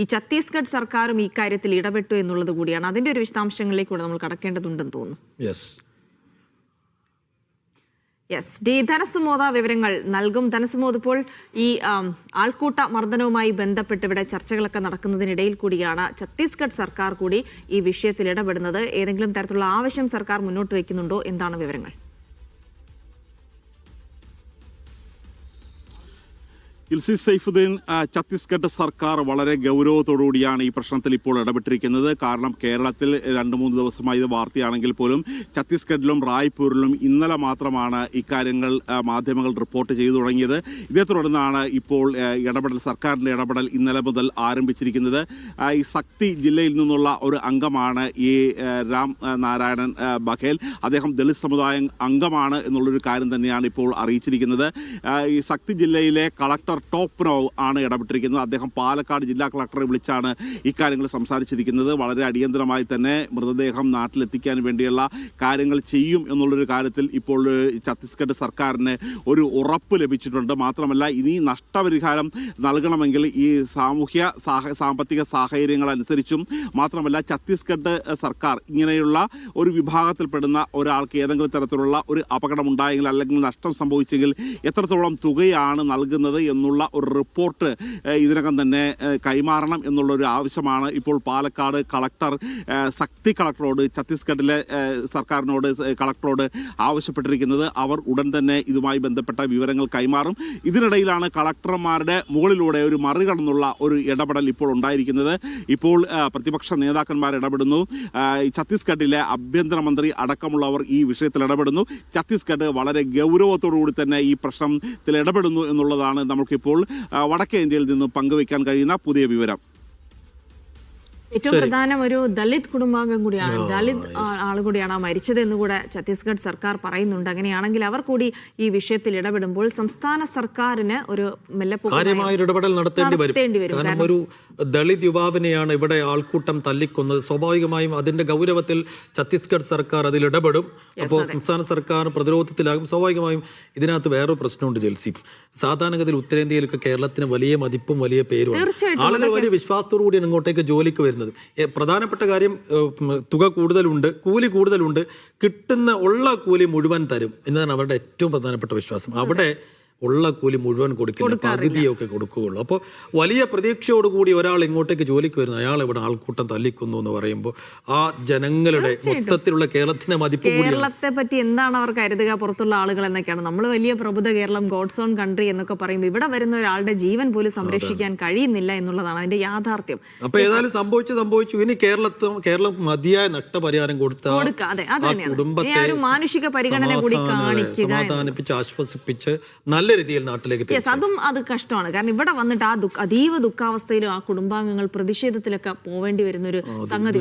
ഈ ഛത്തീസ്ഗഡ് സർക്കാരും ഈ കാര്യത്തിൽ ഇടപെട്ടു എന്നുള്ളത് കൂടിയാണ്. അതിന്റെ ഒരു വിശദാംശങ്ങളിലേക്കൂടെ നമ്മൾ കടക്കേണ്ടതുണ്ടെന്ന് തോന്നുന്നു. യെസ് യെസ് ഡി ധനസുമോദ വിവരങ്ങൾ നൽകും. ധനസുമോദ് ഇപ്പോൾ ഈ ആൾക്കൂട്ട മർദ്ദനവുമായി ബന്ധപ്പെട്ട് ഇവിടെ ചർച്ചകളൊക്കെ നടക്കുന്നതിനിടയിൽ കൂടിയാണ് ഛത്തീസ്ഗഡ് സർക്കാർ കൂടി ഈ വിഷയത്തിൽ ഇടപെടുന്നത്. ഏതെങ്കിലും തരത്തിലുള്ള ആവശ്യം സർക്കാർ മുന്നോട്ട് വയ്ക്കുന്നുണ്ടോ? എന്താണ് വിവരങ്ങൾ? ഇൽസി സൈഫുദ്ദീൻ ഛത്തീസ്ഗഡ് സർക്കാർ വളരെ ഗൗരവത്തോടുകൂടിയാണ് ഈ പ്രശ്നത്തിൽ ഇപ്പോൾ ഇടപെട്ടിരിക്കുന്നത്. കാരണം കേരളത്തിൽ രണ്ട് മൂന്ന് ദിവസമായി ഇത് വാർത്തയാണെങ്കിൽ പോലും ഛത്തീസ്ഗഡിലും റായ്പൂരിലും ഇന്നലെ മാത്രമാണ് ഇക്കാര്യങ്ങൾ മാധ്യമങ്ങൾ റിപ്പോർട്ട് ചെയ്തു തുടങ്ങിയത്. ഇതേ തുടർന്നാണ് ഇപ്പോൾ ഇടപെടൽ സർക്കാരിന്റെ ഇടപെടൽ ഇന്നലെ മുതൽ ആരംഭിച്ചിരിക്കുന്നത്. ഈ ശക്തി ജില്ലയിൽ നിന്നുള്ള ഒരു അംഗമാണ് ഈ രാം നാരായണൻ ബഘേൽ. അദ്ദേഹം ദളിത് സമുദായം അംഗമാണ് എന്നുള്ളൊരു കാര്യം തന്നെയാണ് ഇപ്പോൾ അറിയിച്ചിരിക്കുന്നത്. ഈ ശക്തി ജില്ലയിലെ കളക്ടർ ടോപ്നോവ് ആണ് ഇടപെട്ടിരിക്കുന്നത്. അദ്ദേഹം പാലക്കാട് ജില്ലാ കളക്ടറെ വിളിച്ചാണ് ഇക്കാര്യങ്ങൾ സംസാരിച്ചിരിക്കുന്നത്. വളരെ അടിയന്തരമായി തന്നെ മൃതദേഹം നാട്ടിലെത്തിക്കാൻ വേണ്ടിയുള്ള കാര്യങ്ങൾ ചെയ്യും എന്നുള്ളൊരു കാര്യത്തിൽ ഇപ്പോൾ ഛത്തീസ്ഗഡ് സർക്കാരിന് ഒരു ഉറപ്പ് ലഭിച്ചിട്ടുണ്ട്. മാത്രമല്ല ഇനി നഷ്ടപരിഹാരം നൽകണമെങ്കിൽ ഈ സാമൂഹ്യ സാമ്പത്തിക സാഹചര്യങ്ങൾ അനുസരിച്ചും മാത്രമല്ല ഛത്തീസ്ഗഡ് സർക്കാർ ഇങ്ങനെയുള്ള ഒരു വിഭാഗത്തിൽപ്പെടുന്ന ഒരാൾക്ക് ഏതെങ്കിലും തരത്തിലുള്ള ഒരു അപകടമുണ്ടായെങ്കിൽ അല്ലെങ്കിൽ നഷ്ടം സംഭവിച്ചെങ്കിൽ എത്രത്തോളം തുകയാണ് നൽകുന്നത് എന്നുള്ള ഒരു റിപ്പോർട്ട് ഇതിനകം തന്നെ കൈമാറണം എന്നുള്ളൊരു ആവശ്യമാണ് ഇപ്പോൾ പാലക്കാട് കളക്ടർ ശക്തി കളക്ടറോട് ഛത്തീസ്ഗഡിലെ സർക്കാരിനോട് കളക്ടറോട് ആവശ്യപ്പെട്ടിരിക്കുന്നത്. അവർ ഉടൻ തന്നെ ഇതുമായി ബന്ധപ്പെട്ട വിവരങ്ങൾ കൈമാറും. ഇതിനിടയിലാണ് കളക്ടർമാരുടെ മുകളിലൂടെ ഒരു മറികടന്നുള്ള ഒരു ഇടപെടൽ ഇപ്പോൾ ഉണ്ടായിരിക്കുന്നത്. ഇപ്പോൾ പ്രതിപക്ഷ നേതാക്കന്മാർ ഇടപെടുന്നു. ഛത്തീസ്ഗഡിലെ ആഭ്യന്തരമന്ത്രി അടക്കമുള്ളവർ ഈ വിഷയത്തിൽ ഇടപെടുന്നു. ഛത്തീസ്ഗഡ് വളരെ ഗൗരവത്തോടു കൂടി തന്നെ ഈ പ്രശ്നത്തിൽ ഇടപെടുന്നു എന്നുള്ളതാണ് നമുക്കിപ്പോൾ ആ, വടക്കേ ഇന്ത്യയിൽ നിന്ന് പങ്കുവയ്ക്കാൻ കഴിയുന്ന പുതിയ വിവരം. ഏറ്റവും പ്രധാനം ഒരു ദളിത് കുടുംബാംഗം കൂടിയാണ്. ദളിത് ആൾ കൂടിയാണ് മരിച്ചത് എന്ന് കൂടെ ഛത്തീസ്ഗഡ് സർക്കാർ പറയുന്നുണ്ട്. അങ്ങനെയാണെങ്കിൽ അവർ കൂടി ഈ വിഷയത്തിൽ ഇടപെടുമ്പോൾ സംസ്ഥാന സർക്കാരിന് ഒരു കാര്യമായ ഇടപെടൽ നടത്തേണ്ടി വരും. കാരണം ഒരു ദളിത് യുവാവിനെയാണ് ഇവിടെ ആൾക്കൂട്ടം തല്ലിക്കൊന്നത്. സ്വാഭാവികമായും അതിന്റെ ഗൗരവത്തിൽ ഛത്തീസ്ഗഡ് സർക്കാർ അതിൽ ഇടപെടും. അപ്പോൾ സംസ്ഥാന സർക്കാർ പ്രതിരോധത്തിലാകും. സ്വാഭാവികമായും ഇതിനകത്ത് വേറൊരു പ്രശ്നമുണ്ട് ജെൽസി. സാധാരണഗതിയിൽ ഉത്തരേന്ത്യയിലൊക്കെ കേരളത്തിന് വലിയ മതിപ്പും വലിയ പേരും ആളുകൾ വലിയ വിശ്വാസത്തോടു കൂടിയാണ് ഇങ്ങോട്ടേക്ക് ജോലിക്ക് വരുന്നത് ഏ, പ്രധാനപ്പെട്ട കാര്യം തുക കൂടുതലുണ്ട് കൂലി കൂടുതലുണ്ട് കിട്ടുന്ന ഉള്ള കൂലി മുഴുവൻ തരും. എന്നതാണ് അവരുടെ ഏറ്റവും പ്രധാനപ്പെട്ട വിശ്വാസം. അവിടെ ഉള്ള കൂലി മുഴുവൻ കൊടുക്കുന്ന പകുതിയൊക്കെ കൊടുക്കുകയുള്ളൂ. അപ്പോൾ വലിയ പ്രതീക്ഷയോടുകൂടി ഒരാൾ ഇങ്ങോട്ടേക്ക് ജോലിക്ക് വരുന്നു അയാൾ ഇവിടെ ആൾക്കൂട്ടം തല്ലിക്കുന്നു എന്ന് പറയുമ്പോൾ ആ ജനങ്ങളുടെ മൊത്തത്തിലുള്ള കേരളത്തിന്റെ മതിപ്പ് കേരളത്തെ പറ്റി എന്താണ് അവർ കരുതുക? പുറത്തുള്ള ആളുകൾ എന്നൊക്കെയാണ്. നമ്മൾ വലിയ പ്രബുദ്ധ കേരളം ഗോഡ്സ് ഓൺ കൺട്രി എന്നൊക്കെ പറയുമ്പോൾ ഇവിടെ വരുന്ന ഒരാളുടെ ജീവൻ പോലും സംരക്ഷിക്കാൻ കഴിയുന്നില്ല എന്നുള്ളതാണ് അതിന്റെ യാഥാർത്ഥ്യം. അപ്പൊ ഏതായാലും സംഭവിച്ചു സംഭവിച്ചു. ഇനി കേരളത്തിൽ കേരളം മതിയായ നഷ്ടപരിഹാരം കൊടുത്ത കൊടുക്കുക. അതെ അത് ആ കുടുംബത്തെ മാനുഷിക പരിഗണന കൂടി കാണിക്കുക സമാധാനിപ്പിച്ച് ആശ്വസിപ്പിച്ച് നല്ല രീതിയിൽ നാട്ടിലേക്ക് അതും അത് കഷ്ടമാണ്. കാരണം ഇവിടെ വന്നിട്ട് ആ ദുഃഖ അതീവ ദുഃഖാവസ്ഥയിലും ആ കുടുംബാംഗങ്ങൾ പ്രതിഷേധത്തിലൊക്കെ പോവേണ്ടി വരുന്ന ഒരു സംഗതി